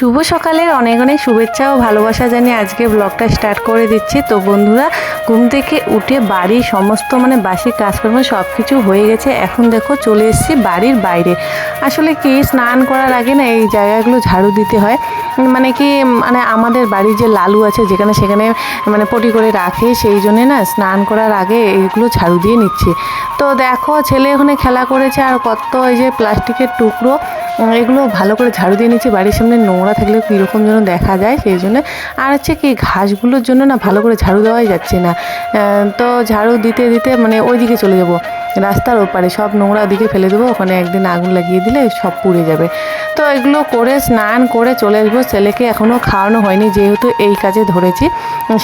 শুভ সকালের অনেক অনেক শুভেচ্ছা ও ভালোবাসা জানিয়ে আজকে ব্লগটা স্টার্ট করে দিচ্ছি। তো বন্ধুরা, ঘুম থেকে উঠে বাড়ির সমস্ত মানে বাসি কাজকর্ম সব কিছু হয়ে গেছে। এখন দেখো চলে এসেছি বাড়ির বাইরে। আসলে কি, স্নান করার আগে না এই জায়গাগুলো ঝাড়ু দিতে হয়। মানে কি মানে আমাদের বাড়ির যে লালু আছে, যেখানে সেখানে মানে পটি করে রাখে, সেই জন্যে না স্নান করার আগে এইগুলো ঝাড়ু দিয়ে নিচ্ছি। তো দেখো, ছেলে ওখানে খেলা করেছে আর কত এই যে প্লাস্টিকের টুকরো এগুলো ভালো করে ঝাড়ু দিয়ে নিচ্ছি। বাড়ির সামনে নোংরা থাকলে কীরকম যেন দেখা যায় সেই জন্য। আর হচ্ছে কি, ঘাসগুলোর জন্য না ভালো করে ঝাড়ু দেওয়াই যাচ্ছে না। তো ঝাড়ু দিতে দিতে মানে ওই দিকে চলে যাব। রাস্তার ওপারে সব নোংরা ওদিকে ফেলে দেবো, ওখানে একদিন আগুন লাগিয়ে দিলে সব পুড়ে যাবে। তো এগুলো করে স্নান করে চলে আসব, ছেলেকে এখনও খাওয়ানো হয়নি, যেহেতু এই কাজে ধরেছি।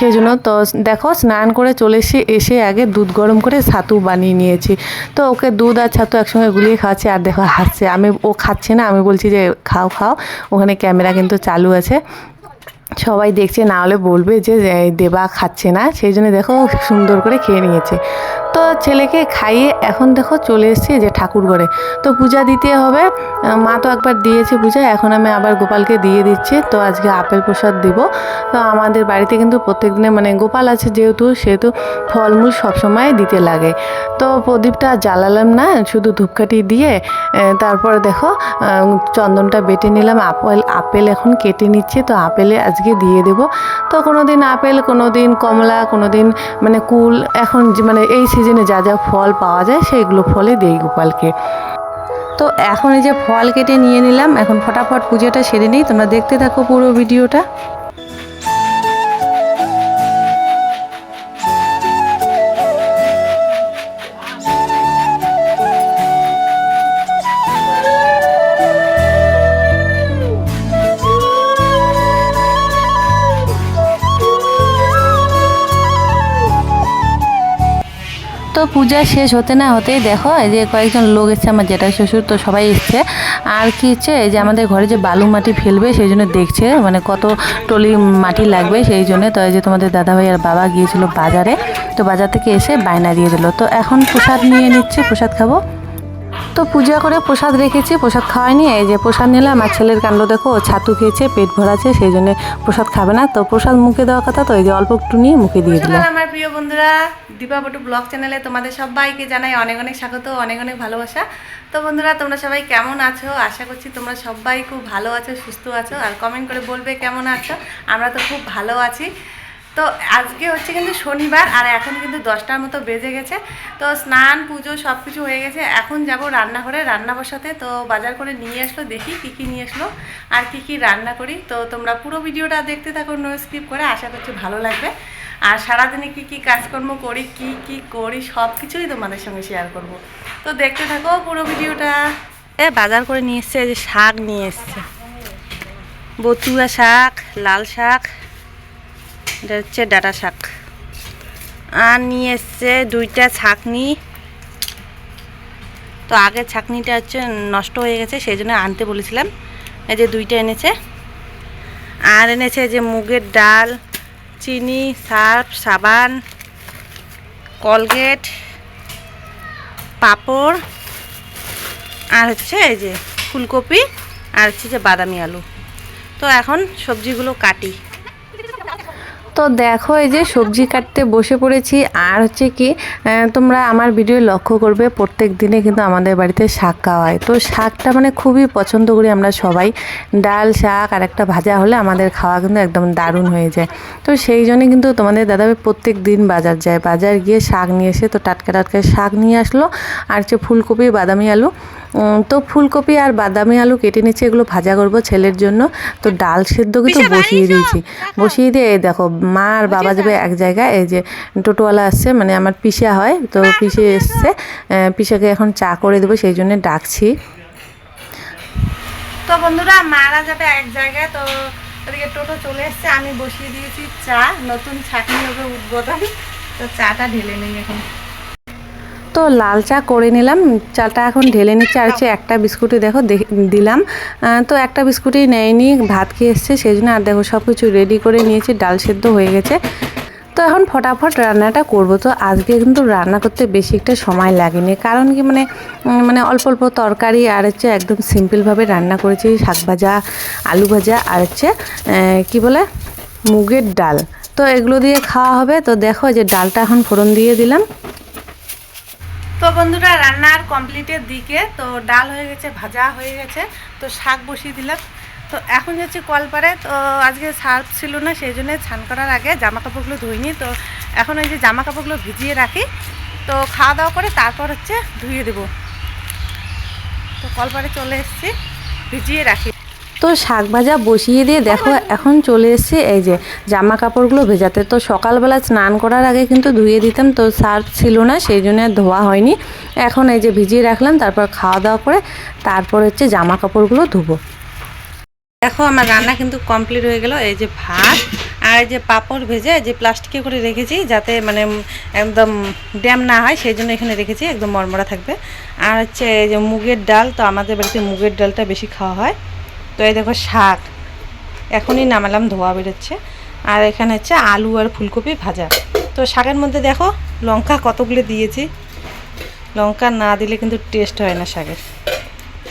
সেই জন্য তো দেখো, স্নান করে চলে এসে এসে আগে দুধ গরম করে ছাতু বানিয়ে নিয়েছি। তো ওকে দুধ আর ছাতু একসঙ্গে গুলিয়ে খাওয়াচ্ছে, আর দেখো হাসছে। আমি, ও খাচ্ছে না, আমি বলছি যে খাও খাও, ওখানে ক্যামেরা কিন্তু চালু আছে। সবাই দেখছে, না হলে বলবে যে দেবা খাচ্ছে না। সেই জন্য দেখো সুন্দর করে খেয়ে নিয়েছে। তো ছেলেকে খাইয়ে এখন দেখো চলে এসেছি যে ঠাকুর ঘরে। তো পূজা দিতে হবে। মা তো একবার দিয়েছে পূজা, এখন আমি আবার গোপালকে দিয়ে দিচ্ছি। তো আজকে আপেল প্রসাদ দিব। তো আমাদের বাড়িতে কিন্তু প্রত্যেক দিনে মানে গোপাল আছে যেহেতু, সেহেতু ফলমূল সবসময় দিতে লাগে। তো প্রদীপটা জ্বালালাম না, শুধু ধূপকাঠি দিয়ে। তারপরে দেখো চন্দনটা বেটে নিলাম। আপেল আপেল এখন কেটে নিচ্ছে, তো আপেলে আজকে দিয়ে দেব। তো কোনো দিন আপেল কোনো দিন কমলা কোনো দিন মানে কুল, এখন মানে এই সিজনে যা যা ফল পাওয়া যায়, সেইগুলো ফলে দেই গোপালকে। তো এখন এই যে ফল কেটে নিয়ে নিলাম, এখন ফটাফট পুজোটা সেরে নিই। তোমরা দেখতে থাকো পুরো ভিডিওটা। তো পূজা শেষ হতে না হতেই দেখো, এই যে কয়েকজন লোক এসছে, আমার জেঠা শ্বশুর তো সবাই এসছে। আর কি হচ্ছে, এই যে আমাদের ঘরে যে বালু মাটি ফেলবে, সেই জন্য দেখছে মানে কত টলি মাটি লাগবে সেই জন্য। তো এই যে তোমাদের দাদাভাই আর বাবা গিয়েছিল বাজারে, তো বাজার থেকে এসে বায়না দিয়ে দিল। তো এখন প্রসাদ নিয়ে নিচ্ছে, প্রসাদ খাব। তো পূজা করে প্রসাদ রেখেছি, প্রসাদ খাওয়াইনি। এই যে প্রসাদ নিলাম, আর ছেলের কাণ্ড দেখো ছাতু খেয়েছে, পেট ভরাছে সেই জন্য প্রসাদ খাবে না। তো প্রসাদ মুখে দেওয়ার কথা, তো এই যে অল্প একটু নিয়ে মুখে দিয়ে দিলাম। আমার প্রিয় বন্ধুরা, দীপা বটু ব্লগ চ্যানেলে তোমাদের সবাইকে জানাই অনেক অনেক স্বাগত, অনেক অনেক ভালোবাসা। তো বন্ধুরা, তোমরা সবাই কেমন আছো? আশা করছি তোমরা সবাই খুব ভালো আছো, সুস্থ আছো, আর কমেন্ট করে বলবে কেমন আছো? আমরা তো খুব ভালো আছি। তো আজকে হচ্ছে কিন্তু শনিবার আর এখন কিন্তু দশটার মতো বেজে গেছে। তো স্নান, পুজো সব কিছু হয়ে গেছে। এখন যাব রান্নাঘরে, রান্না বসাতে। তো বাজার করে নিয়ে আসলো, দেখি কি কি নিয়ে আসলো আর কি কি রান্না করি। তো তোমরা পুরো ভিডিওটা দেখতে থাকো নো স্কিপ করে। আশা করছি ভালো লাগবে। আর সারাদিনে কি কি কাজকর্ম করি, কি কি করি সব কিছুই তোমাদের সঙ্গে শেয়ার করব। তো দেখতে থাকো পুরো ভিডিওটা। এ, বাজার করে নিয়ে এসছে যে শাক নিয়ে এসছে। বতুয়া শাক, লাল শাক। এটা হচ্ছে ডাটা শাক। আর নিয়ে এসছে দুইটা ছাকনি। তো আগের ছাকনিটা হচ্ছে নষ্ট হয়ে গেছে, সেই জন্য আনতে বলেছিলাম। এই যে দুইটা এনেছে। আর এনেছে যে মুগের ডাল, চিনি, সার্ফ, সাবান, কলগেট, পাঁপড়, আর হচ্ছে এই যে ফুলকপি, আর হচ্ছে যে বাদামি আলু। তো এখন সবজিগুলো কাটি। তো দেখো এই যে সবজি কাটতে বসে পড়েছি। আর হচ্ছে কি তোমরা আমার ভিডিও লক্ষ্য করবে, প্রত্যেক দিনে কিন্তু আমাদের বাড়িতে শাক খাওয়া হয়। তো শাকটা মানে খুবই পছন্দ করি আমরা সবাই। ডাল, শাক আর একটা ভাজা হলে আমাদের খাওয়া কিন্তু একদম দারুণ হয়ে যায়। তো সেই জন্য কিন্তু তোমাদের দাদাভাই প্রত্যেক দিন বাজার যায়। বাজার গিয়ে শাক নিয়ে এসে তো টাটকা টাটকা শাক নিয়ে আসলো। আর হচ্ছে ফুলকপি, বাদামি আলু। তো ফুলকপি আর বাদামি আলু কেটে নিচ্ছে এগুলো ভাজা করব ছেলের জন্য। তো ডাল সেদ্ধ কিন্তু বসিয়ে দিয়েছি। বসিয়ে দিয়ে এই দেখো মা আর বাবা যাবে এক জায়গায় এই যে টোটোওয়ালা আসছে মানে আমার পিসা হয় তো পিসে এসছে। পিসাকে এখন চা করে দেবো সেই জন্য ডাকছি। তো বন্ধুরা মারা যাবে এক জায়গায় তো ওদিকে টোটো চলে এসছে আমি বসিয়ে দিয়েছি চা নতুন ছাকনি হবে উদ্বোধন তো চাটা ঢেলে নেই এখন। তো লাল চা করে নিলাম। চাটা এখন ঢেলে নিচ্ছে, আর হচ্ছে একটা বিস্কুটই দেখো দিলাম। তো একটা বিস্কুটই নেয়নি, ভাত খেয়ে এসছে সেই জন্য আর দেখো সব কিছু রেডি করে নিয়েছি, ডাল সেদ্ধ হয়ে গেছে। তো এখন ফটাফট রান্নাটা করব। তো আজকে কিন্তু রান্না করতে বেশি একটা সময় লাগেনি, কারণ কি মানে মানে অল্প অল্প তরকারি আর হচ্ছে একদম সিম্পলভাবে রান্না করেছি, শাক ভাজা, আলু ভাজা, আর হচ্ছে কি বলে, মুগের ডাল। তো এগুলো দিয়ে খাওয়া হবে। তো দেখো যে ডালটা এখন ফোড়ন দিয়ে দিলাম। তো বন্ধুরা রান্নার কমপ্লিটের দিকে, তো ডাল হয়ে গেছে, ভাজা হয়ে গেছে, তো শাক বসিয়ে দিলাম। তো এখন যাচ্ছি কলপারে তো আজকে সার্ফ ছিল না, সেই জন্য স্নান করার আগে জামা কাপড়গুলো ধুইনি। তো এখন ওই যে জামা কাপড়গুলো ভিজিয়ে রাখি, তো খাওয়া দাওয়া করে তারপর হচ্ছে ধুয়ে দেবো। তো কলপারে চলে এসেছি, ভিজিয়ে রাখি। তো শাক ভাজা বসিয়ে দিয়ে দেখো, এখন চলে এসেছে এই যে জামা কাপড়গুলো ভেজাতে। তো সকালবেলা স্নান করার আগে কিন্তু ধুয়ে দিতাম, তো সার্ফ ছিল না, সেই জন্য ধোয়া হয়নি। এখন এই যে ভিজিয়ে রাখলাম, তারপর খাওয়া দাওয়া করে তারপর হচ্ছে জামা কাপড়গুলো ধুবো। দেখো, আমার রান্না কিন্তু কমপ্লিট হয়ে গেল, এই যে ভাত আর এই যে পাঁপড় ভেজে যে প্লাস্টিকে করে রেখেছি, যাতে মানে একদম ড্যাম না হয়, সেই জন্য এখানে রেখেছি, একদম মরমরা থাকবে। আর হচ্ছে এই যে মুগের ডাল, তো আমাদের বাড়িতে মুগের ডালটা বেশি খাওয়া হয়। তো এই দেখো শাক। এখনই নামালাম, ধোয়া বেরোচ্ছে। আর এখানে হচ্ছে আলু আর ফুলকপি ভাজা। তো শাকের মধ্যে দেখো লঙ্কা কতগুলো দিয়েছি। লঙ্কা না দিলে কিন্তু টেস্ট হয় না শাকের।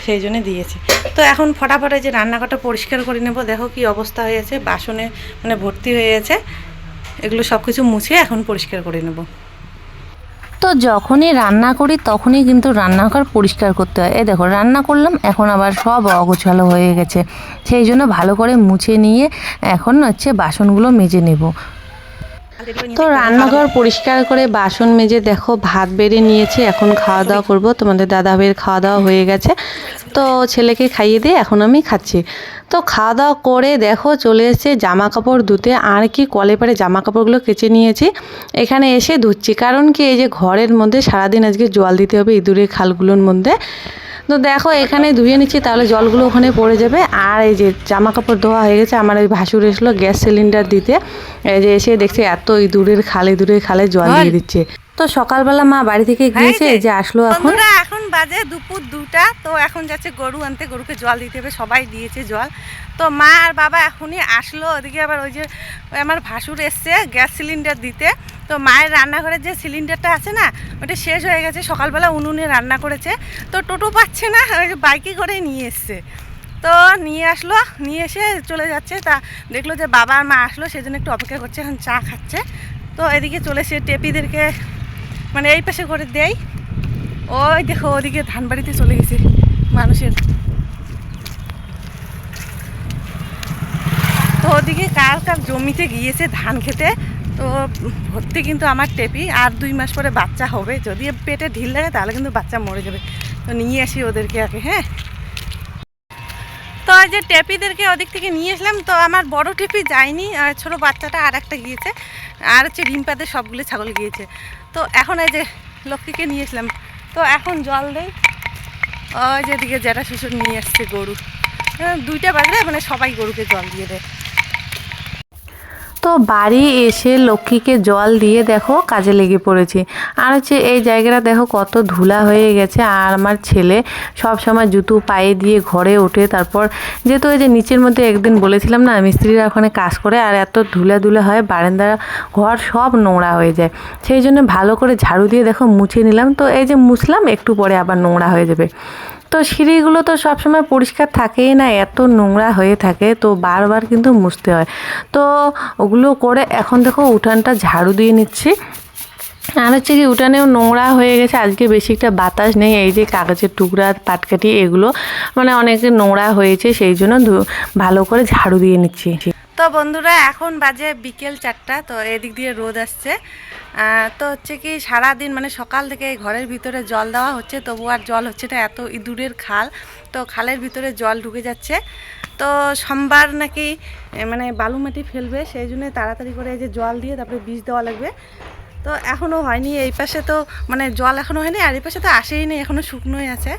সেই জন্যে দিয়েছি। তো এখন ফটাফট যে রান্নাঘরটা পরিষ্কার করে নেব। দেখো কি অবস্থা হয়েছে বাসনে মানে ভর্তি হয়ে গেছে। এগুলো সব কিছু মুছে এখন পরিষ্কার করে নেব। তো যখনই রান্না করি, তখনই কিন্তু রান্নাঘর পরিষ্কার করতে হয়। এই দেখো, রান্না করলাম, এখন আবার সব অগোছালো হয়ে গেছে। সেই জন্য ভালো করে মুছে নিয়ে এখন হচ্ছে বাসনগুলো মেজে নেব। তো রান্নাঘর পরিষ্কার করে বাসন মেজে দেখো, ভাত বেড়ে নিয়েছি, এখন খাওয়া দাওয়া করব। তোমাদের দাদা ভাইয়ের খাওয়া দাওয়া হয়ে গেছে। তো ছেলেকে খাইয়ে দিয়ে এখন আমি খাচ্ছি। তো খাওয়া দাওয়া করে দেখো, চলে এসেছে জামা কাপড় ধুতে। আর কি কলে পারে জামা কাপড়গুলো কেচে নিয়েছি। এখানে এসে ধুচ্ছি। কারণ কি, এই যে ঘরের মধ্যে সারাদিন আজকে জল দিতে হবে ইঁদুরের খালগুলোর মধ্যে। তো দেখো এখানে ধুয়ে নিচ্ছি তাহলে জলগুলো ওখানে পড়ে যাবে। আর এই যে জামা কাপড় ধোয়া হয়ে গেছে আমার ওই ভাসুর এসলো গ্যাস সিলিন্ডার দিতে। এই যে এসে দেখছে এত ইঁদুরের খালে ইঁদুরের খালে জল দিয়ে দিচ্ছে। তো সকালবেলা মা বাড়ি থেকে গিয়েছে যে আসলো এখন। এখন বাজে দুপুর দুটা তো এখন যাচ্ছে গরু আনতে গরুকে জল দিতে হবে সবাই দিয়েছে জল। তো মা আর বাবা এখনই আসলো ওদিকে আবার ওই যে আমার ভাসুর এসছে গ্যাস সিলিন্ডার দিতে। তো মায়ের রান্নাঘরের যে সিলিন্ডারটা আছে না, ওটা শেষ হয়ে গেছে, সকালবেলা উনুনে রান্না করেছে। তো টোটো পাচ্ছে না বাইকে করে নিয়ে এসছে। তো নিয়ে আসলো, নিয়ে এসে চলে যাচ্ছে। তা দেখল যে বাবা আর মা আসলো সেই একটু অপেক্ষা করছে, এখন চা খাচ্ছে। তো এদিকে চলে এসে টেপিদেরকে মানে এই পাশে করে দেই। ওই দেখো, ওদিকে ধান বাড়িতে চলে গেছে মানুষের। তো ওদিকে কার কার জমিতে গিয়েছে ধান খেতে তো ভর্তি কিন্তু আমার টেপি আর দুই মাস পরে বাচ্চা হবে। যদি পেটে ঢিল লাগে তাহলে কিন্তু বাচ্চা মরে যাবে। তো নিয়ে আসি ওদেরকে আগে হ্যাঁ? তো যে টেপিদেরকে ওদিক থেকে নিয়ে আসলাম তো আমার বড় টেপি যায়নি আর ছোটো বাচ্চাটা আর একটা গিয়েছে আর হচ্ছে রিম্পাদের সবগুলো ছাগল গিয়েছে। তো এখন এই যে লক্ষ্মীকে নিয়ে আসলাম। তো এখন জল দেই। ওই যেদিকে জেঠা শ্বশুর নিয়ে আসছে গরু। হ্যাঁ, দুইটা বাজলে মানে সবাই গরুকে জল দিয়ে দেয়। তো বাড়ি এসে লক্ষ্মীকে জল দিয়ে দেখো কাজে লেগে পড়েছি। আর হচ্ছে এই জায়গাটা দেখো কত ধুলা হয়ে গেছে আর আমার ছেলে সব সময় জুতো পায়ে দিয়ে ঘরে ওঠে। তারপর যেহেতু এই যে নিচের মধ্যে একদিন বলেছিলাম না, মিস্ত্রিরা ওখানে কাজ করে আর এত ধুলা ধুলা হয় বারান্দা ঘর সব নোংরা হয়ে যায়। সেই জন্য ভালো করে ঝাড়ু দিয়ে দেখো মুছে নিলাম। তো এই যে মুছলাম, একটু পরে আবার নোংরা হয়ে যাবে। তো সিঁড়িগুলো তো সবসময় পরিষ্কার থাকেই না, এত নোংরা হয়ে থাকে, তো বারবার কিন্তু মুছতে হয়। তো ওগুলো করে এখন দেখো উঠানটা ঝাড়ু দিয়ে নিচ্ছি। আর হচ্ছে কি উঠানেও নোংরা হয়ে গেছে, আজকে বেশি একটা বাতাস নেই, এই যে কাগজের টুকরা, পাটকাঠি, এগুলো মানে অনেক নোংরা হয়েছে, সেই জন্য ভালো করে ঝাড়ু দিয়ে নিচ্ছি। তো বন্ধুরা, এখন বাজে বিকেল চারটা, তো এদিক দিয়ে রোদ আসছে। তো হচ্ছে কি সারাদিন মানে সকাল থেকে ঘরের ভিতরে জল দেওয়া হচ্ছে, তবু আর জল হচ্ছে না, এত ইঁদুরের খাল। তো খালের ভিতরে জল ঢুকে যাচ্ছে। তো সোমবার নাকি মানে বালু মাটি ফেলবে, সেই জন্য তাড়াতাড়ি করে এই যে জল দিয়ে তারপরে বীজ দেওয়া লাগবে। তো এখনও হয়নি, এই পাশে তো মানে জল এখনও হয়নি, আর এই পাশে তো আসেই নেই এখনও শুকনোই আছে।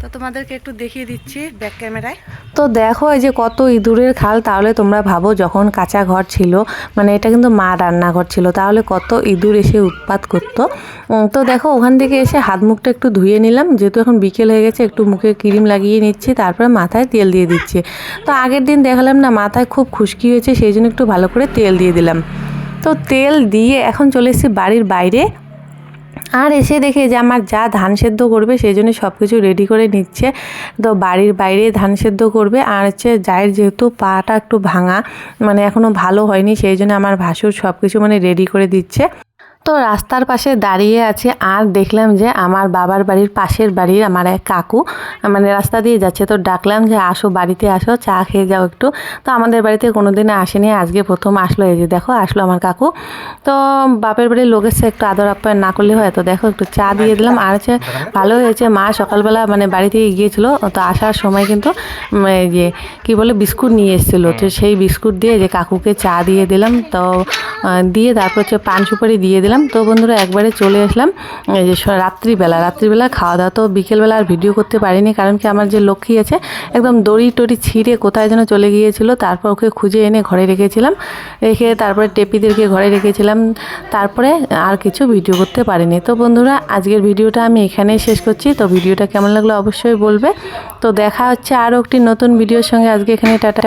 তো তোমাদেরকে একটু দেখিয়ে দিচ্ছি ব্যাক ক্যামেরায় তো দেখো এই যে কত ইঁদুরের খাল, তাহলে তোমরা ভাবো যখন কাঁচা ঘর ছিল মানে এটা কিন্তু মা রান্নাঘর ছিল, তাহলে কত ইঁদুর এসে উৎপাত করতো। তো দেখো ওখান থেকে এসে হাত মুখটা একটু ধুয়ে নিলাম, যেহেতু এখন বিকেল হয়ে গেছে, একটু মুখে ক্রিম লাগিয়ে নিচ্ছি, তারপরে মাথায় তেল দিয়ে দিচ্ছি। তো আগের দিন দেখালাম না, মাথায় খুব খুশকি হয়েছে, সেই জন্য একটু ভালো করে তেল দিয়ে দিলাম। তো তেল দিয়ে এখন চলে এসেছি বাড়ির বাইরে আর এসে দেখে যে আমার যা ধান সেদ্ধ করবে সেই জন্য সব কিছু রেডি করে নিচ্ছে। তো বাড়ির বাইরে ধান সেদ্ধ করবে। আর হচ্ছে যায়ের যেহেতু পাটা একটু ভাঙা মানে এখনও ভালো হয়নি, সেই জন্য আমার ভাসুর সব কিছু মানে রেডি করে দিচ্ছে। তো রাস্তার পাশে দাঁড়িয়ে আছে আর দেখলাম যে আমার বাবার বাড়ির পাশের বাড়ির আমার এক কাকু মানে রাস্তা দিয়ে যাচ্ছে। তো ডাকলাম যে আসো বাড়িতে আসো চা খেয়ে যাও একটু। তো আমাদের বাড়িতে কোনো দিন আসেনি। আজকে প্রথম আসলো এই যে দেখো আসলো আমার কাকু। তো বাপের বাড়ির লোকের এসে একটু আদর আপ্যায়ন না করলে হয়। তো দেখো একটু চা দিয়ে দিলাম। আর হচ্ছে ভালো হয়েছে। মা সকালবেলা মানে বাড়ি থেকে গিয়েছিল। তো আসার সময় কিন্তু যে কি বলে বিস্কুট নিয়ে এসেছিল। তো সেই বিস্কুট দিয়ে যে কাকুকে চা দিয়ে দিলাম। তো দিয়ে তারপর হচ্ছে পান সুপারি দিয়ে দিলাম। তো বন্ধুরা একবারে চলে আসলাম। এই যে রাত্রিবেলা রাত্রিবেলা খাওয়া দাওয়া তো বিকেলবেলা আর ভিডিও করতে পারিনি, কারণ কি আমার যে লক্ষ্মী আছে, একদম দড়ি টড়ি ছিঁড়ে কোথায় যেন চলে গিয়েছিল, তারপর ওকে খুঁজে এনে ঘরে রেখেছিলাম। রেখে তারপরে টেপিদেরকে ঘরে রেখেছিলাম। তারপরে আর কিছু ভিডিও করতে পারিনি। তো বন্ধুরা, আজকের ভিডিওটা আমি এখানেই শেষ করছি। তো ভিডিওটা কেমন লাগল অবশ্যই বলবে। তো দেখা হচ্ছে আরও একটি নতুন ভিডিওর সঙ্গে। আজকে এখানে টাটা।